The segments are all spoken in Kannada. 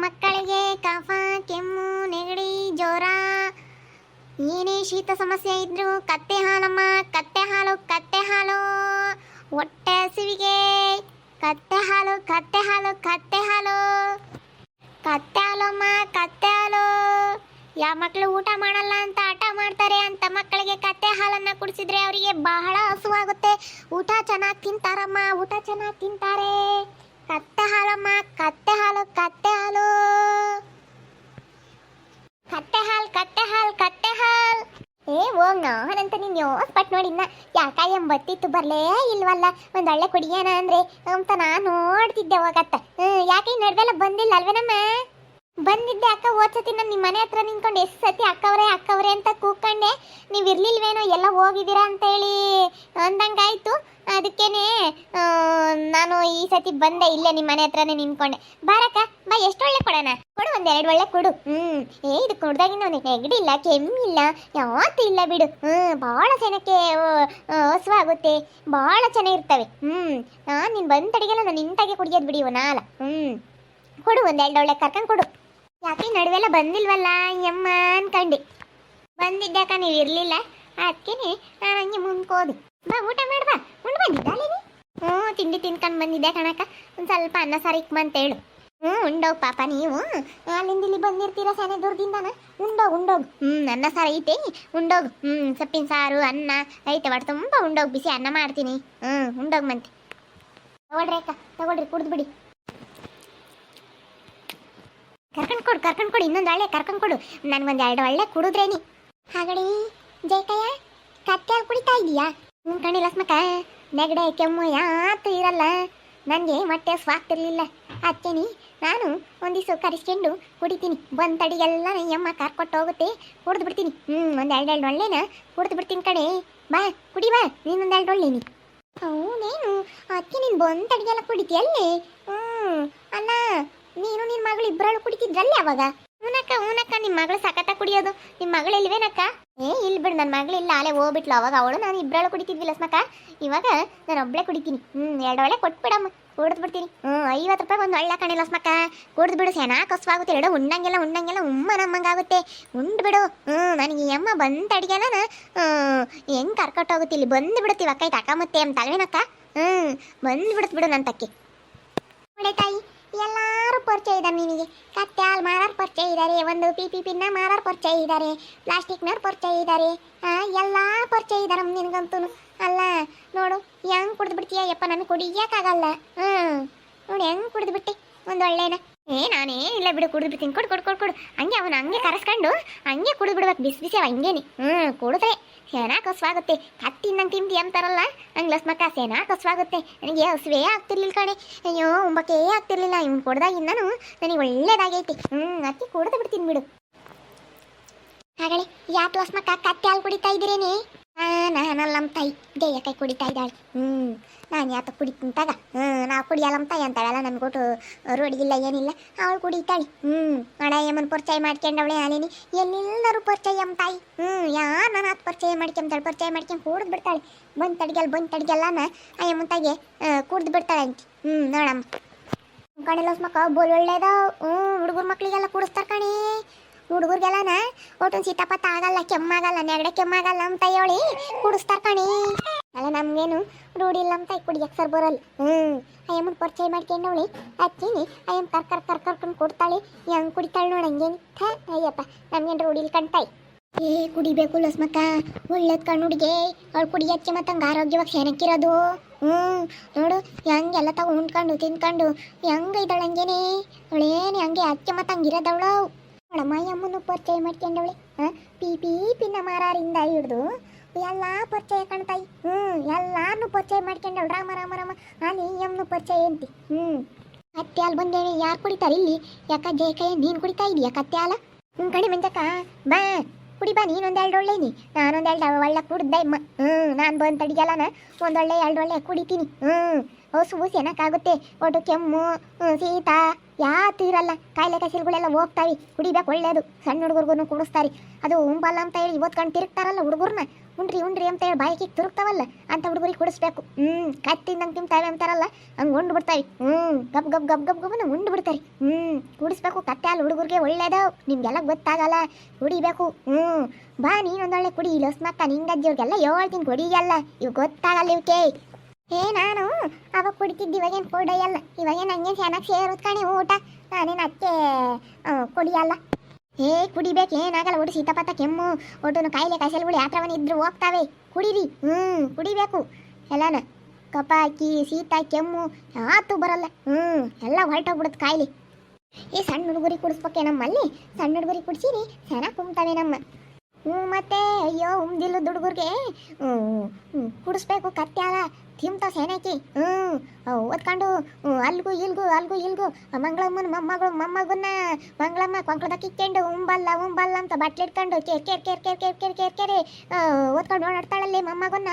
ಮಕ್ಕಳಿಗೆ ಕಫ, ಕೆಮ್ಮು, ನೆಗಡಿ, ಜ್ವರ. ಏನೇ ಶೀತ ಸಮಸ್ಯೆ ಇದ್ರು ಕತ್ತೆ ಹಾಲಮ್ಮ, ಕತ್ತೆ ಹಾಲು ಕತ್ತೆ ಹಾಲು. ಹೊಟ್ಟೆ ಹಸಿವಿಗೆ. ಕತ್ತೆ ಹಾಲು ಕತ್ತೆ ಹಾಲು ಕತ್ತೆ ಹಾಲು. ಕತ್ತೆ ಹಾಲಮ್ಮ, ಕತ್ತೆ ಹಾಲು. ಯಾವ ಮಕ್ಕಳು ಊಟ ಮಾಡಲ್ಲ ಅಂತ ಆಟ ಮಾಡ್ತಾರೆ ಅಂತ ಮಕ್ಕಳಿಗೆ ಕತ್ತೆ ಹಾಲನ್ನ ಕುಡಿಸಿದ್ರೆ ಅವರಿಗೆ ಬಹಳ ಹಸುವಾಗುತ್ತೆ. ಊಟ ಚೆನ್ನಾಗಿ ತಿಂತಾರಮ್ಮ, ಊಟ ಚೆನ್ನಾಗಿ ತಿಂತಾರೆ. ಕತ್ತೆ ಹಾಲಮ್ಮ ಕತ್ತೆ ಹಾಲು ಕತ್ತೆ ಹಾಲು ಕತ್ತೆ ಹಾಲ್ ಕತ್ತೆ ಹಾಲ್ ಕತ್ತೆ ಹಾಲ್ ಏ ಹೋಗ್ ನಾನಂತ ನೀನ್ ಯೋಸ್ ಪಟ್ ನೋಡಿದ್ನ ಯಾಕ ಎಂಬತ್ತಿತ್ತು ಬರ್ಲೇ ಇಲ್ವಲ್ಲ? ಒಂದ್ ಒಳ್ಳೆ ಕುಡಿಯೋಣ ಅಂದ್ರೆ ಅಂತ ನಾನು ನೋಡ್ತಿದ್ದೆ ಹೋಗತ್ತ. ಯಾಕೆ ನಡ್ವೆಲ್ಲ ಬಂದಿಲ್ಲ ಅಲ್ವೇನಮ್ಮ? ಬಂದಿದ್ದೆ ಅಕ್ಕ ಓದ್ಸತಿ ನಾನು ನಿಮ್ಮ ಮನೆ ಹತ್ರ ನಿಂತ್ಕೊಂಡು ಎಷ್ಟು ಸತಿ ಅಕ್ಕವ್ರೆ ಅಕ್ಕವ್ರೆ ಅಂತ ಕೂಕೊಂಡೆ ನೀವು ಇರ್ಲಿಲ್ವೇನೋ, ಎಲ್ಲ ಹೋಗಿದ್ದೀರಾ ಅಂತೇಳಿ ಅಂದಂಗಾಯ್ತು. ಅದಕ್ಕೇನೆ ನಾನು ಈ ಸತಿ ಬಂದೆ, ಇಲ್ಲೇ ನಿಮ್ಮ ಮನೆ ಹತ್ರನೇ ನಿಂತ್ಕೊಂಡೆ. ಬಾರಕ್ಕ, ಬಾ ಎಷ್ಟು ಒಳ್ಳೆ ಕೊಡೋಣ? ಕೊಡು ಒಂದೆರಡು ಒಳ್ಳೆ ಕೊಡು. ಹ್ಞೂ ಏ, ಇದು ಕುಡ್ದಾಗಿಂದ ಅವನಿಗೆ ನೆಗಡಿಲ್ಲ, ಕೆಮ್ಮಿಲ್ಲ, ಯಾವತ್ತೂ ಇಲ್ಲ ಬಿಡು. ಹ್ಞೂ ಭಾಳ ಜನಕ್ಕೆ ಹಸುವಾಗುತ್ತೆ. ಭಾಳ ಚೆನ್ನಾಗಿರ್ತವೆ ಹ್ಞೂ ನಾನು ನೀನು ಬಂದ ತಡಿಗೆಲ್ಲ ನಾನು ನಿಂತಾಗೆ ಕುಡಿಯೋದು ಬಿಡಿ ನಾಲ. ಹ್ಞೂ ಕೊಡು ಒಂದೆರಡು ಒಳ್ಳೆ ಕರ್ಕೊಂಡು ಕೊಡು. ಯಾಕೆ ನಡುವೆಲ್ಲ ಬಂದಿಲ್ವಲ್ಲ, ಯಮ್ಮ ಅನ್ಕಂಡು. ಅಕ್ಕ ನೀವು ಇರಲಿಲ್ಲ? ಅದಕ್ಕೇನೆ ನಾನು ಹಂಗೆ ಮುಂದ್ಕೋದೆ ಬಾ, ಊಟ ಮಾಡ್ಬಾ ಉಂಡು ಬಂದಿದ್ದ ಅಲ್ಲಿ ಹ್ಞೂ, ತಿಂಡಿ ತಿನ್ಕೊಂಡು ಬಂದಿದ್ದೆ ಕಣಕ್ಕ. ಒಂದು ಸ್ವಲ್ಪ ಅನ್ನ ಸಾರು ಇಕ್ ಹೇಳು ಹ್ಞೂ, ಉಂಡೋಗ್ ಪಾಪ ನೀವು. ಅಲ್ಲಿಂದ ಇಲ್ಲಿ ಬಂದಿರ್ತೀರ ಸನೆ ದೂರದಿಂದನ? ಉಂಡೋಗ್ ಉಂಡೋಗ್. ಹ್ಞೂ, ಅನ್ನ ಸಾರು ಐತೆ. ಉಂಡೋಗು, ಹ್ಞೂ, ಸೊಪ್ಪಿನ ಸಾರು, ಅನ್ನ ಐತೆ. ಒಟ್ಟು ತುಂಬ ಉಂಡೋಗ್ ಬಿಸಿ ಅನ್ನ ಮಾಡ್ತೀನಿ. ಹ್ಞೂ, ಉಂಡೋಗ್ ಮಂತೆ ತಗೊಳ್ರಿ ಅಕ್ಕ, ತಗೊಳ್ರಿ, ಕುಡ್ದು ಬಿಡಿ. ಕರ್ಕೊಂಡ್ ಕೊಡು ಕರ್ಕೊಂಡು ಕೊಡು ಇನ್ನೊಂದು ಒಳ್ಳೆ ಕರ್ಕೊಂಡು ಕೊಡು. ನನ್ಗೊಂದು ಎರಡು ಒಳ್ಳೆ ಕುಡಿದ್ರೇನಿ ಹಾಗಡಿ ಜಯಕಯ್ಯ ಕತ್ತೆ ಕುಡಿತಾ ಇದೀಯಾ ಹ್ಞೂ ಕಣ್ಣಿ ಸ್ಮಕ ನೆಗಡೆ ಕೆಮ್ಮು ಯಾತು ಇರಲ್ಲ. ನನಗೆ ಹೊಟ್ಟೆ ಸ್ವಾಗ್ತಿರ್ಲಿಲ್ಲ ಅದಕ್ಕೇನಿ ನಾನು ಒಂದಿವ್ಸ ಕರೆಸ್ಕೊಂಡು ಕುಡಿತೀನಿ. ಬಂದ್ ತಡಿಗೆಲ್ಲ ಅಮ್ಮ ಕರ್ಕೊಟ್ಟು ಹೋಗುತ್ತೆ ಕುಡ್ದು ಬಿಡ್ತೀನಿ ಹ್ಞೂ ಒಂದು ಎರಡು ಎರಡು ಒಳ್ಳೆನ ಕುಡ್ದು ಬಿಡ್ತೀನಿ ಕಣೆ. ಬಾ ಕುಡಿ ಬಾ ನೀನೊಂದು ಎರಡು ಒಳ್ಳೆನಿ ಹೌದೇನು? ಅದಕ್ಕೆ ನೀನು ಬಂದ್ ತಡಿಗೆಲ್ಲ ಕುಡಿತೀಯಲ್ಲೇ? ಹ್ಞೂ ಅಲ್ಲ ನೀನು ನಿನ್ನ ಮಗಳು ಇಬ್ಬರಳು ಕುಡಿತಿದ್ರಲ್ಲ ಅವಾಗ ಹೂನಕ್ಕ ಹೂನಕ್ಕ ನಿಮ್ಮ ಮಗಳು ಸಖತ್ತ ಕುಡಿಯೋದು. ನಿಮ್ಮ ಮಗಳು ಇಲ್ವೇನಕ್ಕ? ಏ ಇಲ್ಲಿ ಬಿಡು ನನ್ನ ಮಗಳು ಇಲ್ಲ ಅಲ್ಲೇ ಹೋಗ್ಬಿಟ್ಲು. ಅವಾಗ ಅವಳು ನಾನು ಇಬ್ಬರಳು ಕುಡಿತಿದ್ವಿಲ್ಲ ಸ್ಮಕ್ಕ ಇವಾಗ ನಾನು ಒಬ್ಳೆ ಕುಡಿತೀನಿ. ಹ್ಞೂ ಎರಡು ಒಳ್ಳೆ ಕೊಟ್ಬಿಡಮ್ಮ. ಕುಡ್ದು ಬಿಡ್ತೀನಿ. ಹ್ಞೂ ಐವತ್ತು ರೂಪಾಯಿ ಒಂದು ಒಳ್ಳೆ ಕಣಿಲ್ಲ ಸ್ಮಕ್ಕ ಕುಡ್ದು ಬಿಡು ಸೆನಾ ಕಸ್ವಾಗುತ್ತೆ ಎರಡು ಉಣ್ಣಂಗೆಲ್ಲ ಉಣ್ಣಂಗೆಲ್ಲ ಉಮ್ಮ ನಮ್ಮಂಗಾಗುತ್ತೆ. ಉಂಡು ಬಿಡು. ಹ್ಞೂ ನನಗೆ ಈ ಅಮ್ಮ ಬಂದ ಅಡಿಗೆನ ಹೆಂಗೆ ಕರ್ಕೊಟ್ಟೋಗುತ್ತೆ ಇಲ್ಲಿ? ಬಂದು ಬಿಡುತ್ತೀವಿ ಅಕ್ಕ ಇದು ಅಕ್ಕ ಮತ್ತೆ ಅಂತ, ಅಲ್ವೇನಕ್ಕ? ಹ್ಞೂ ಬಂದು ಬಿಡುತ್ತೆ ಬಿಡು ನನ್ನ ತಕ್ಕೆ. ಒಳ್ಳೆ ತಾಯಿ. ಎಲ್ಲರೂ ಪರಿಚಯ ಇದ್ದಾರೆ ನಿನಗೆ. ಕತ್ತೆ ಹಾಲು ಮಾರಾರು ಪರಿಚಯ ಇದ್ದಾರೆ, ಒಂದು ಪಿ ಪಿ ಪಿನ್ನ ಮಾರಾರು ಪರಿಚಯ ಇದ್ದಾರೆ, ಪ್ಲಾಸ್ಟಿಕ್ನವ್ರು ಪರಿಚಯ ಇದ್ದಾರೆ ಎಲ್ಲ ಪರಿಚಯ ಇದ್ದಾರೆ ನಿನಗಂತೂ ಅಲ್ಲ, ನೋಡು, ಹೆಂಗ್ ಕುಡ್ದು ಬಿಡ್ತೀಯ ಯಪ್ಪ ನನಗೆ ಕುಡಿಯೋಕ್ಕಾಗಲ್ಲ. ಹ್ಞೂ ನೋಡಿ, ಹೆಂಗ್ ಕುಡ್ದು ಬಿಟ್ಟಿ ಒಂದು ಒಳ್ಳೆನ. ಏ, ನಾನೇ ಇಲ್ಲ ಬಿಡು, ಕುಡಿದು ಬಿಡ್ತೀನಿ. ಕೊಡು ಕೊಡು ಕೊಡು ಕೊಡು. ಹಂಗೆ ಅವನು ಹಂಗೆ ಕರೆಸ್ಕೊಂಡು ಹಂಗೆ ಕುಡಿದು ಬಿಡ್ಬೇಕು. ಬಿಸಿ ಬಿಸಿ ಅವ ಹಂಗೇನಿ. ಹ್ಞೂ ಕುಡಿದ್ರೆ ಸೇನಾ ಕಸ್ವಾಗುತ್ತೆ ಕತ್ತಿಂದಂಗೆ ತಿಂದು ಅಂತಾರಲ್ಲ, ಹಂಗೆ ಲಸ್ಮಕ್ಕ ಸೇನಾ ಕಸವಾಗುತ್ತೆ ನನಗೆ ಹಸುವೇ ಆಗ್ತಿರ್ಲಿಲ್ಲ ಕಣೆ. ಅಯ್ಯೋ, ಉಂಬಕ್ಕೆ ಆಗ್ತಿರ್ಲಿಲ್ಲ. ಇವ್ನು ಕೊಡ್ದಾಗಿಂದನು ನನಗೆ ಒಳ್ಳೇದಾಗೈತಿ. ಹ್ಞೂ ಅಕ್ಕಿ ಕುಡಿದು ಬಿಡ್ತೀನಿ ಬಿಡು. ಹಾಗಳೆ, ಯಾಕೆ ಲಸ್ಮಕ್ಕ ಕತ್ತೆ ಹಾಲು ಕುಡಿತಾ ಇದ್ದೀರೇನೆ? ನಾನಲ್ಲಮ್ಮ ತಾಯಿ ಜಯ ಕೈ ಕುಡಿತಾ ಇದ್ದಾಳೆ. ಹ್ಞೂ ನಾನು ಯಾತ ಕುಡಿತೀನಿ ತಗ ಹ್ಞೂ ನಾವು ಕುಡಿಯಲ್ಲಮ್ಮ ತಾಯಿ ಅಂತಾಳಲ್ಲ ನಮ್ಗೆ ಕೊಟ್ಟು ರೋಡಿಗಿಲ್ಲ ಏನಿಲ್ಲ, ಅವಳು ಕುಡಿತಾಳೆ. ಹ್ಞೂ ಅಡ ಯಮ್ಮನ ಪರಿಚಯ ಮಾಡ್ಕೊಂಡವಳೆ ಅಲೇನಿ ಎಲ್ಲೆಲ್ಲರೂ ಪರಿಚಯ ಅಮ್ಮ ತಾಯಿ. ಹ್ಞೂ ಯಾರು ನಾನು ಆತ ಪರಿಚಯ ಮಾಡ್ಕೊಂತಾಳೆ, ಪರಿಚಯ ಮಾಡ್ಕೊಂಡು ಕುಡ್ದು ಬಿಡ್ತಾಳೆ. ಬಂದು ತಡ್ಗೆಲ್ಲ ಬಂದು ತಡ್ಗೆಲ್ಲನ ಆ ಯಮ್ಮನ ತಾಯಿಗೆ ಕುಡ್ದು ಬಿಡ್ತಾಳೆ ಅಂತ. ಹ್ಞೂ ನೋಡಮ್ಮ. ಕಣೆಲ್ಲ ಮಕ್ಕ ಬೋಲ್ ಒಳ್ಳೇದ? ಹ್ಞೂ ಹುಡುಗರ ಮಕ್ಕಳಿಗೆಲ್ಲ ಕುಡಿಸ್ತಾರೆ ಕಣೆ. ಹುಡುಗರಿಗೆಲ್ಲನ ಒಟ್ಟು ಸೀತಾಪತ್ತ ಆಗಲ್ಲ ಕೆಮ್ಮಾಗಲ್ಲ, ನೆಗಡೆ ಕೆಮ್ಮಾಗಲ್ಲ ಅಂತ ಹೇಳಿ ಕುಡಿಸ್ತಾರ ಕಣಿ. ಅಲ್ಲ, ನಮ್ಗೇನು ರೂಢಿ ಇಲ್ಲ ಅಂತ ಕುಡಿಯಕ್ಕೆ ಸರ್ ಬರಲ್ಲ. ಹ್ಞೂ ಅಯ್ಯಮ್ಮನ ಪರಿಚಯ ಮಾಡ್ಕೊಂಡವಳಿ ಹಚ್ಚೀನಿ. ಅಯ್ಯಮ್ಮ ಕರ್ ಕರ್ ಕರ್ ಕರ್ಕೊಂಡು ಕೊಡ್ತಾಳೆ. ಹೆಂಗೆ ಕುಡಿತಾಳೆ ನೋಡಿ ಹಂಗೇನು? ಅಯ್ಯಪ್ಪ, ನಮ್ಗೇನು ರೂಢಿ ಇಲ್ಲ. ಕಣ್ತಾಯಿ ಏ, ಕುಡಿಬೇಕು ಲಸ್ಮಕ್ಕ. ಒಳ್ಳೇದ್ ಕಣ್ಣುಡಿಗೆ ಅವಳು ಕುಡಿಯಕ್ಕೆ ಮತ್ತೆ ಹಂಗೆ ಆರೋಗ್ಯವಾಗಿ ಸೇನಕ್ಕಿರೋದು ಹ್ಞೂ ನೋಡು, ಹೆಂಗೆಲ್ಲ ತಗೊಂಡ್ಕೊಂಡು ತಿನ್ಕೊಂಡು ಹೆಂಗೆ ಇದ್ದಾಳೆ ಹಂಗೇನೆ? ಅವಳೇನು ಹಂಗೆ ಅಚ್ಚೆ ಮತ್ತೆ ಹಂಗಿರೋದವಳು ಅಮ್ಮನ ಪರಿಚಯ ಮಾಡ್ಕೊಂಡವಳೆ. ಪಿ ಪಿ, ಪಿನ್ನ ಮಾರಾರಿಂದ ಹಿಡ್ದು ಎಲ್ಲ ಪರಿಚಯ ಕಾಣ್ತಾಯಿ. ಹ್ಞೂ ಎಲ್ಲಾರನ್ನೂ ಪರಿಚಯ ಮಾಡ್ಕೊಂಡವಳು. ರಾಮ ರಾಮ ರಾಮ. ಅಲ್ಲಿ ಯಮ್ಮನ ಪರಿಚಯ ಅಂತಿ. ಹ್ಞೂ. ಅತ್ತೆ ಅಲ್ಲಿ ಬಂದೇಳಿ, ಯಾರು ಕುಡಿತಾರೆ ಇಲ್ಲಿ? ಯಾಕ ಜಯಕಯ್ಯ ನೀನು ಕುಡಿತಾ ಇದೀಯ ಕತ್ತೆ ಅಲ್ಲ ಹ್ಞೂ ಕಡೆ ಮಂಜಕ್ಕ ಬಾ. ಕುಡಿ ಬಾ ನೀನೊಂದು ಎರಡು ಒಳ್ಳೆ ನೀ ನಾನೊಂದು ಎರಡು ಒಳ್ಳೆ ಕುಡ್ದೆ ಅಮ್ಮ ಹ್ಞೂ, ನಾನು ಬಂದು ತಡಿಗೆಲ್ಲನ ಒಂದೊಳ್ಳೆ ಎರಡು ಒಳ್ಳೆ ಕುಡಿತೀನಿ. ಹ್ಞೂ. ಹಸು ಏನಕ್ಕಾಗುತ್ತೆ ಒಟ್ಟು ಕೆಮ್ಮು ಶೀತ ಯಾತು ಇರಲ್ಲ. ಕಾಯಿಲೆ ಕಸಿಲ್ಗಳೆಲ್ಲ ಹೋಗ್ತಾವೆ. ಕುಡಿಬೇಕು ಒಳ್ಳೇದು. ಸಣ್ಣ ಹುಡುಗರ್ಗೂ ಕುಡಿಸ್ತಾರೆ. ಅದು ಉಂಬಲ್ಲ ಅಂತ ಹೇಳಿ ಇವತ್ತು ತಿರುಗ್ತಾರಲ್ಲ ಹುಡುಗರ್ನ. ಉಂಡ್ರಿ ಉಂಡ್ರಿ ಅಂತ ಹೇಳಿ ಬಾಯಿಗೆ ತಿರುಗ್ತಾವಲ್ಲ. ಅಂತ ಹುಡುಗರಿಗೆ ಕುಡಿಸ್ಬೇಕು. ಹ್ಞೂ ಕತ್ತಿಂದಂಗೆ ತಿಂತಾವೆ ಅಂತಾರಲ್ಲ, ಹಂಗೆ ಉಂಡು ಬಿಡ್ತಾವೆ ಹ್ಮ್, ಗಬ್ ಗಬ್ ಗಬ್ ಗಬ್ ಗಬ್ ಉಂಡು ಬಿಡ್ತಾರೆ ಹ್ಮ್, ಕುಡಿಸ್ಬೇಕು. ಕತ್ತೆ ಅಲ್ಲಿ ಹುಡುಗರಿಗೆ ಒಳ್ಳೇದು ನಿಮಗೆಲ್ಲ ಗೊತ್ತಾಗಲ್ಲ. ಕುಡಿಬೇಕು. ಹ್ಞೂ ಬಾ ನೀನೊಂದೊಳ್ಳೆ ಕುಡಿ. ಲಸ್ಮಕ್ಕ ನಿಂಗಜ್ಜಿಯವ್ರಿಗೆಲ್ಲ ಹೇಳ್ತೀನಿ, ಕುಡಿಯಲ್ಲ. ಇವ್ ಗೊತ್ತಾಗಲ್ಲ ಇವಕ್ಕೆ ಏ ನಾನು ಅವಾಗ ಕುಡಿತಿದ್ದು ಇವಾಗೇನು ಕುಡಿಯಲ್ಲ ಇವಾಗೇನು ಹಂಗೇನು ಚೆನ್ನಾಗಿ ಸೇರೋದು ಕಣೆ ಊಟ. ನಾನೇನು ಅಕ್ಕೆ ಕುಡಿಯಲ್ಲ. ಏ ಕುಡಿಬೇಕು, ಏನಾಗಲ್ಲ ಒಟ್ಟು ಸೀತಾಪತ್ತ ಕೆಮ್ಮು ಒಟ್ಟು ಕಾಯಿಲೆ ಕಾಯಿಸಲ್ಗಳು ಯಾತ್ರವನ್ನ ಇದ್ರು ಹೋಗ್ತಾವೆ. ಕುಡೀರಿ ಹ್ಞೂ ಕುಡಿಬೇಕು. ಎಲ್ಲನ ಕಪ ಹಾಕಿ ಶೀತ ಕೆಮ್ಮು ಯಾತು ಬರಲ್ಲ. ಹ್ಞೂ ಎಲ್ಲ ಹೊರಟೋಗ್ಬಿಡುತ್ತೆ ಕಾಯಿಲೆ. ಈ ಸಣ್ಣ ಹುಡುಗರಿಗೆ ಕುಡಿಸ್ಬೇಕೆ ನಮ್ಮಲ್ಲಿ? ಸಣ್ಣ ಹುಡುಗರಿಗೆ ಕುಡಿಸಿರಿ ಚೆನ್ನಾಗಿ ಕುಮ್ತಾವೆ ನಮ್ಮ. ಮತ್ತೆ ಅಯ್ಯೋ ಉಮ್ದಿಲ್ಲ ದುಡುಗರಿಗೆ ಕುಡಿಸ್ಬೇಕು ಕತ್ಯಾಲ ತಿಂತಾವ ಸೇನಾಕಿ ಹ್ಞೂ ಓದ್ಕೊಂಡು ಅಲ್ಗೂ ಇಲ್ಗೂ ಅಲ್ಗೂ ಇಲ್ಗೂ ಮಂಗಳಮ್ಮನ ಮೊಮ್ಮಗಳು ಮೊಮ್ಮಗನ್ನ ಮಂಗಳಮ್ಮ ಕೊಂಕಳದ ಕಿಕ್ಕೊಂಡು ಉಂಬಲ್ಲ ಉಂಬಲ್ಲ ಅಂತ ಬಟ್ಲಿಟ್ಕೊಂಡು ಕೇರ್ ಕೇರ್ ಕೇರ್ ಕೇರ್ ಕೇರ್ ಕೇರ್ ಕೇರ್ ಕೇರಿ ಓದ್ಕೊಂಡು ಓಡಾಡ್ತಾಳಲ್ಲಿ ಮೊಮ್ಮಗನ್ನ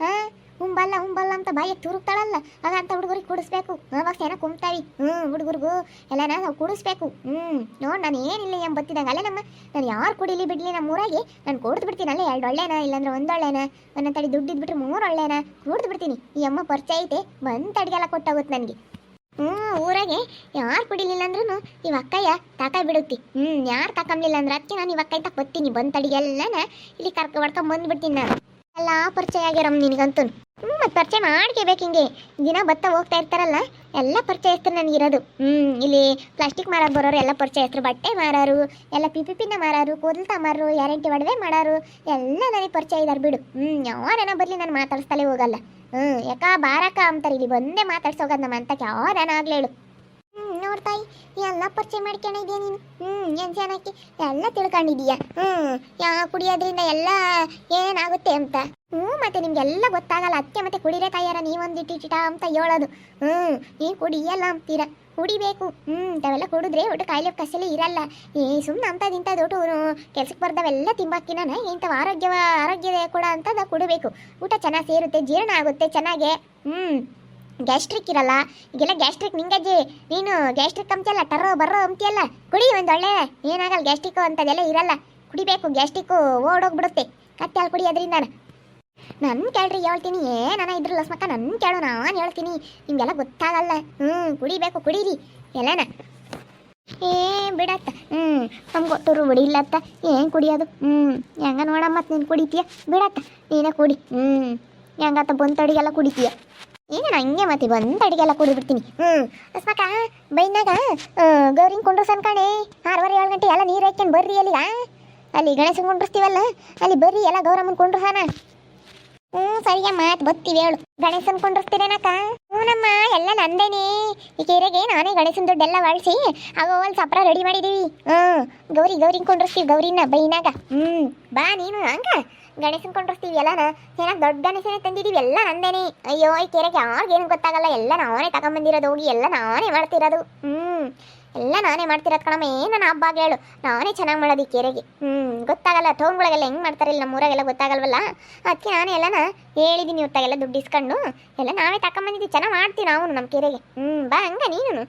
ಹಾಂ ಉಂಬಲ್ಲ ಉಂಬಲ್ಲ ಅಂತ ಬಾಯಿಗೆ ತುರುಕ್ತಾಳಲ್ಲ ಆಗ ಅಂತ ಹುಡುಗರಿಗೆ ಕುಡಿಸ್ಬೇಕು. ಅವಾಗ ಸೇನ ಕುಮ್ತಾವಿ ಹ್ಞೂ ಹುಡುಗರಿಗೂ. ಎಲ್ಲನ ನಾವು ಕುಡಿಸ್ಬೇಕು. ಹ್ಞೂ ನೋಡಿ ನಾನು ಏನಿಲ್ಲ ಎಂಬ ಬತ್ತಿದಾಗ. ಅಲ್ಲೇ ನಮ್ಮ, ನಾನು ಯಾರು ಕುಡಿಲಿ ಬಿಡ್ಲಿ ನಮ್ಮ ಊರಾಗೆ? ನಾನು ಕೊಡ್ದು ಬಿಡ್ತೀನಿ. ಅಲ್ಲೇ ಎರಡು ಒಳ್ಳೆನ, ಇಲ್ಲಾಂದ್ರೆ ಒಂದು ಒಳ್ಳೆನ ನನ್ನ ತಡಿ ದುಡ್ಡು ಇದ್ಬಿಟ್ರೆ ಮೂರು ಒಳ್ಳೆನ ಕುಡ್ದು ಬಿಡ್ತೀನಿ. ಈ ಅಮ್ಮ ಪರಿಚಯ ಐತೆ. ಬಂದು ಅಡಿಗೆಲ್ಲ ಕೊಟ್ಟಾಗುತ್ತೆ ನನಗೆ. ಹ್ಞೂ ಊರಾಗೆ ಯಾರು ಕುಡಿಲಿಲ್ಲ ಅಂದ್ರೂ ಇವ ಅಕ್ಕಯ್ಯ ತಾಕ ಬಿಡುತ್ತಿ. ಹ್ಞೂ ಯಾರು ತಕೊಂಬ್ಲಿಲ್ಲ ಅಂದ್ರೆ ಅದಕ್ಕೆ ನಾನು ಇವ ಅಕ್ಕಯ್ಯ ತಕ್ಕ ಬರ್ತೀನಿ ಬಂದು ಅಡಿಗೆಲ್ಲನ ಇಲ್ಲಿ ಕರ್ಕ ಹೊಡ್ಕೊಂಡ್ ಬಂದ್ಬಿಡ್ತೀನಿ ನಾನು. ಎಲ್ಲ ಪರಿಚಯ ಆಗ್ಯಾರಮ್ಮ ನಿನಗಂತೂ ಹ್ಞೂ ಮತ್ತು ಪರಿಚಯ ಮಾಡ್ಕೋಬೇಕು ಹಿಂಗೆ. ದಿನ ಬತ್ತ ಹೋಗ್ತಾ ಇರ್ತಾರಲ್ಲ, ಎಲ್ಲ ಪರಿಚಯ ಹೆಸರು ನನಗೆ ಇರೋದು. ಹ್ಞೂ ಇಲ್ಲಿ ಪ್ಲಾಸ್ಟಿಕ್ ಮಾರೋರು ಬರೋರು ಎಲ್ಲ ಪರಿಚಯಸ್ಥರು ಬಟ್ಟೆ ಮಾರಾರು, ಎಲ್ಲ ಪಿ ಪಿ ಪಿನ ಮಾರಾರು, ಕೂದಲು ತಮಾರು, ಗ್ಯಾರಂಟಿ ಒಡವೆ ಮಾಡೋರು ಎಲ್ಲ ನನಗೆ ಪರಿಚಯ ಇದ್ದಾರೆ ಬಿಡು. ಹ್ಞೂ ಯಾರೇನ ಬರಲಿ ನಾನು ಮಾತಾಡಿಸ್ತಲೇ ಹೋಗಲ್ಲ. ಹ್ಞೂ ಯಾಕ ಬಾರಕ ಅಂತಾರೆ ಇಲ್ಲಿ. ಬಂದೇ ಮಾತಾಡ್ಸೋಗದ್ ನಮ್ಮ ಅಂತ ಯಾರೇನ ಆಗ್ಲೇಳು ನೋಡ್ತಾಯಿ ಎಲ್ಲ ಪರಿಚಯ ಮಾಡ್ಕೊಂಡಿದ್ಯಾ ನೀನು? ಹ್ಞೂ ಏನು ಚೆನ್ನಾಗಿ ಎಲ್ಲ ತಿಳ್ಕೊಂಡಿದೀಯ ಹ್ಞೂ ಯಾ ಕುಡಿಯೋದ್ರಿಂದ ಎಲ್ಲ ಏನಾಗುತ್ತೆ ಅಂತ? ಹ್ಞೂ ಮತ್ತೆ ನಿಮ್ಗೆಲ್ಲ ಗೊತ್ತಾಗಲ್ಲ. ಅತ್ತೆ ಮತ್ತೆ ಕುಡಿರೆ ತಾಯಾರ ಚಿಟ ಅಂತ ಹೇಳೋದು. ಹ್ಞೂ ನೀವು ಕುಡಿಯಲ್ಲ ಅಂತೀರ? ಕುಡಿಬೇಕು. ಹ್ಞೂ ತಾವೆಲ್ಲ ಕುಡಿದ್ರೆ ಒಟ್ಟು ಕಾಯಿಲೆ ಕಸಲಿ ಇರಲ್ಲ. ಏ ಸುಮ್ಮನೆ ಅಂಥದ್ದು, ಇಂಥದ್ದು ಕೆಲ್ಸಕ್ಕೆ ಬರ್ದವೆಲ್ಲ ತಿಂಬಾಕಿನ ಇಂಥವು ಆರೋಗ್ಯವ ಆರೋಗ್ಯ ಕೂಡ ಅಂತ ಕುಡಬೇಕು. ಊಟ ಚೆನ್ನಾಗಿ ಸೇರುತ್ತೆ, ಜೀರ್ಣ ಆಗುತ್ತೆ ಚೆನ್ನಾಗೆ. ಹ್ಞೂ ಗ್ಯಾಸ್ಟ್ರಿಕ್ ಇರಲ್ಲ. ಈಗೆಲ್ಲ ಗ್ಯಾಸ್ಟ್ರಿಕ್ ನಿಂಗಜ್ಜಿ. ನೀನು ಗ್ಯಾಸ್ಟ್ರಿಕ್ ಅಂತೀಯಲ್ಲ ತರೋ ಬರೋ ಅಂತಿಯಲ್ಲ ಕುಡಿ ಒಂದು ಒಳ್ಳೆ, ಏನಾಗಲ್ಲ ಗ್ಯಾಸ್ಟ್ರಿಕ್ ಅಂತದೆಲ್ಲ ಇರಲ್ಲ. ಕುಡಿಬೇಕು ಗ್ಯಾಸ್ಟ್ರಿಕ್ಕು ಓಡೋಗ್ಬಿಡುತ್ತೆ. ಕತ್ತೆ ಕುಡಿ ಅದರಿಂದ. ನನ್ನ ಕೇಳ್ರಿ, ಹೇಳ್ತೀನಿ. ಏನಾನ ಇದ್ರ ಲಸ್ಮಕ್ಕ ನನ್ನ ಕೇಳು, ನಾನು ಹೇಳ್ತೀನಿ. ನಿಮ್ಗೆಲ್ಲ ಗೊತ್ತಾಗಲ್ಲ. ಹ್ಞೂ ಕುಡಿಬೇಕು, ಕುಡೀರಿ. ಎಲ್ಲನ? ಏ, ಬಿಡತ್ತ. ಹ್ಞೂ ನಮ್ಗೆ ಗೊತ್ತರು ಬಿಡಿಲ್ಲತ್ತ ಏನು ಕುಡಿಯೋದು? ಹ್ಞೂ ಹೆಂಗ ನೋಡಮ್ಮ ನೀನು ಕುಡಿತೀಯ? ಬಿಡತ್ತ. ನೀನೇ ಕುಡಿ. ಹ್ಞೂ ಹೆಂಗತ್ತ ಬಂತ ಅಡಿಗೆಲ್ಲ ಕುಡಿತೀಯ? ಏನು ಹಂಗೆ ಮತ್ತೆ ಅಡಿಗೆ ಅಡಿಗೆಲ್ಲ ಕುಡಿದ್ಬಿಡ್ತೀನಿ ಹ್ಞೂ ಅಸ್ಮಾಕ ಬೈನಾಗ ಗೌರಿನ ಕೊಂಡ್ರು ಸನ್ಕಣೆ ಆರೂವರೆ, ಏಳು ಗಂಟೆ ಎಲ್ಲ ನೀರು ಹಾಕ್ಕೊಂಡು ಬರ್ರಿ ಅಲ್ಲಿಗ. ಅಲ್ಲಿ ಗಣೇಶನ ಕುಂಡ್ರಸ್ತೀವಲ್ಲ, ಅಲ್ಲಿ ಬರ್ರಿ, ಎಲ್ಲ ಗೌರಮ್ಮನ ಕುಂಡ್ರಸಾನ. ಹ್ಞೂ ಸರಿಯ, ಮಾತು ಬತ್ತೀವಿ ಹೇಳು. ಗಣೇಶನ್ ಕೊಂಡ್ರಿಸ್ತೀರೇನಕ್ಕ ಹ್ಞೂನಮ್ಮ ಎಲ್ಲ ನಂದೇನಿ. ಈ ಕೆರೆಗೆ ನಾನೇ ಗಣೇಶನ ದುಡ್ಡೆಲ್ಲ ಬಳಸಿ ಆಗ ಅಲ್ಲಿ ಸಪ್ರ ರೆಡಿ ಮಾಡಿದೀವಿ. ಹ್ಞೂ ಗೌರಿ ಗೌರಿ ಕುಂಡ್ರಸ್ತೀವಿ ಗೌರಿನ ಬೈನಾಗ ಹ್ಞೂ ಬಾ ನೀನು ಹಂಗ. ಗಣೇಶನ್ ಕೊಂಡಿರ್ತೀವಿ ಎಲ್ಲನ? ಏನಾಗ ದೊಡ್ಡ ಗಣೇಶನೇ ತಂದಿದೀವಿ? ಎಲ್ಲ ನಂದೇನೆ. ಅಯ್ಯೋ, ಈ ಕೆರೆಗೆ ಯಾರಿಗೇನು ಗೊತ್ತಾಗಲ್ಲ? ಎಲ್ಲ ನಾನೇ ತಗೊಂಬಂದಿರೋದು. ಹೋಗಿ ಎಲ್ಲ ನಾನೇ ಮಾಡ್ತಿರೋದು. ಹ್ಞೂ ಎಲ್ಲ ನಾನೇ ಮಾಡ್ತಿರೋದು ಕಣಮ್ಮ. ಏನು ಹಬ್ಬ ಹೇಳು. ನಾನೇ ಚೆನ್ನಾಗಿ ಮಾಡೋದು ಈ ಕೆರೆಗೆ. ಹ್ಞೂ ಗೊತ್ತಾಗಲ್ಲ. ಟೌನ್ಗಳಿಗೆಲ್ಲ ಹೆಂಗೆ ಮಾಡ್ತಾರೆ ಇಲ್ಲಿ ನಮ್ಮ ಊರಾಗೆಲ್ಲ ಗೊತ್ತಾಗಲ್ವಲ್ಲ? ಅದಕ್ಕೆ ನಾನೇ ಎಲ್ಲನ ಹೇಳಿದ್ದೀನಿ ಇವತ್ತಾಗೆಲ್ಲ ದುಡ್ಡು ಇಸ್ಕೊಂಡು. ಎಲ್ಲ ನಾವೇ ತಗೊಂಬಂದಿದ್ದೀವಿ ಚೆನ್ನಾಗಿ ಮಾಡ್ತೀವಿ ನಾವು ನಮ್ಮ ಕೆರೆಗೆ. ಹ್ಞೂ ಬಾ ಹಂಗ ನೀನು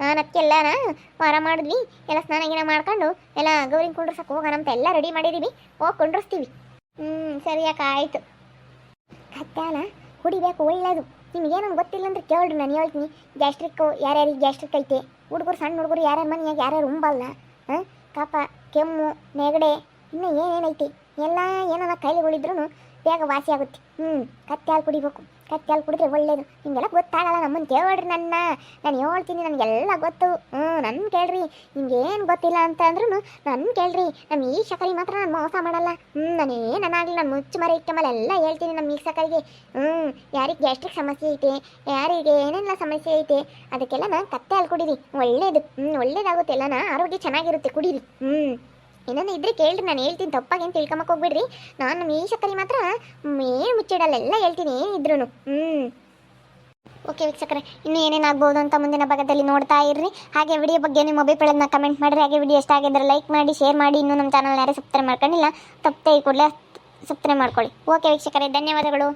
ನಾನು ಅದಕ್ಕೆಲ್ಲನ ವಾರ ಮಾಡಿದ್ವಿ. ಎಲ್ಲ ಸ್ನಾನ ಗೀನ ಮಾಡ್ಕೊಂಡು ಎಲ್ಲ ಗೌರಿ ಕುಂಡ್ರಸಕ್ಕೆ ಹೋಗೋಣ ಅಂತ ಎಲ್ಲ ರೆಡಿ ಮಾಡಿದ್ದೀವಿ ಹೋಗಿ ಕುಂಡ್ರಿಸ್ತೀವಿ. ಹ್ಞೂ ಸರಿ ಅಕ್ಕ, ಆಯಿತು. ಕತ್ತಾಲ ಕುಡಿಬೇಕು ಒಳ್ಳೇದು. ನಿಮಗೇನು ಗೊತ್ತಿಲ್ಲ ಅಂದ್ರೆ ಕೇಳ್ರಿ, ನಾನು ಹೇಳ್ತೀನಿ. ಗ್ಯಾಸ್ಟ್ರಿಕ್ಕು ಯಾರ್ಯಾರಿಗೆ ಗ್ಯಾಸ್ಟ್ರಿಕ್ ಐತೆ? ಹುಡುಗರು, ಸಣ್ಣ ಹುಡುಗರು, ಯಾರ್ಯಾರ ಮನೆಯಾಗ ಯಾರ್ಯಾರು ಉಂಬಲ್ಲ, ಹಾಂ? ಕಫ, ಕೆಮ್ಮು, ನೆಗಡೆ, ಇನ್ನೂ ಏನೇನೈತಿ? ಎಲ್ಲ ಏನಾರ ಕಾಯಿಲೆಗಳಿದ್ರೂ ಬೇಗ ವಾಸಿ ಆಗುತ್ತೆ. ಹ್ಞೂ ಕತ್ತೆ ಹಾಲು ಕುಡಿಬೇಕು. ಕತ್ತೆ ಹಾಲು ಕುಡಿದ್ರೆ ಒಳ್ಳೇದು. ನಿಮಗೆಲ್ಲ ಗೊತ್ತಾಗಲ್ಲ, ನಮ್ಮನ್ನು ಕೇಳ್ರಿ ನನ್ನ. ನಾನು ಹೇಳ್ತೀನಿ, ನನಗೆಲ್ಲ ಗೊತ್ತು. ಹ್ಞೂ ನನ್ನ ಕೇಳ್ರಿ. ನಿಮ್ಗೇನು ಗೊತ್ತಿಲ್ಲ ಅಂತ ಅಂದ್ರೂ ನನ್ನ ಕೇಳ್ರಿ. ನಮ್ಮ ಈ ಶಕರಿ ಮಾತ್ರ ನಾನು ಮೋಸ ಮಾಡಲ್ಲ. ಹ್ಞೂ ನಾನು ಏನಾಗಲಿ ನಾನು ಮುಚ್ಚು ಮರ ಎಲ್ಲ ಹೇಳ್ತೀನಿ ನಮ್ಮ ಈ ಸಕರಿಗೆ ಹ್ಞೂ ಯಾರಿಗೆ ಗ್ಯಾಸ್ಟ್ರಿಕ್ ಸಮಸ್ಯೆ ಐತೆ, ಯಾರಿಗೆ ಏನೆಲ್ಲ ಸಮಸ್ಯೆ ಐತೆ, ಅದಕ್ಕೆಲ್ಲ ನಾನು ಕತ್ತೆ ಹಾಲು ಕುಡೀರಿ. ಒಳ್ಳೇದು. ಹ್ಞೂ ಒಳ್ಳೇದಾಗುತ್ತೆ. ಎಲ್ಲನ ಆರೋಗ್ಯ ಚೆನ್ನಾಗಿರುತ್ತೆ. ಕುಡೀರಿ. ಹ್ಞೂ ಏನಾನ ಇದ್ರೆ ಕೇಳ್ರಿ, ನಾನು ಹೇಳ್ತೀನಿ ತಪ್ಪಾಗೇನು ತಿಳ್ಕೊಂಬಕ್ಕೆ ಹೋಗ್ಬಿಡ್ರಿ. ನಾನು ನಮ್ಮ ಮಾತ್ರ ಏನು ಮುಚ್ಚಿಡಲ್ಲ, ಎಲ್ಲ ಹೇಳ್ತೀನಿ ಏನಿದ್ರು ಹ್ಞೂ ಓಕೆ ವೀಕ್ಷಕರೇ, ಇನ್ನು ಏನೇನಾಗ್ಬೋದು ಅಂತ ಮುಂದಿನ ಭಾಗದಲ್ಲಿ ನೋಡ್ತಾ ಇರ್ರಿ. ಹಾಗೆ ವಿಡಿಯೋ ಬಗ್ಗೆ ನಿಮ್ಮ ಅಭಿಪ್ರಾಯನ ಕಮೆಂಟ್ ಮಾಡಿರಿ. ಹಾಗೆ ವಿಡಿಯೋ ಇಷ್ಟ ಆಗಿದ್ರೆ ಲೈಕ್ ಮಾಡಿ ಶೇರ್ ಮಾಡಿ. ಇನ್ನೂ ನಮ್ಮ ಚಾನಲ್ ಯಾರೇ ಸಬ್ಸ್ಕ್ರೈಬ್ ಮಾಡ್ಕೊಂಡಿಲ್ಲ, ತಪ್ಪದೆ ಈ ಕೂಡಲೇ ಸಬ್ಸ್ಕ್ರೈಬ್ ಮಾಡ್ಕೊಳ್ಳಿ. ಓಕೆ ವೀಕ್ಷಕರೇ, ಧನ್ಯವಾದಗಳು.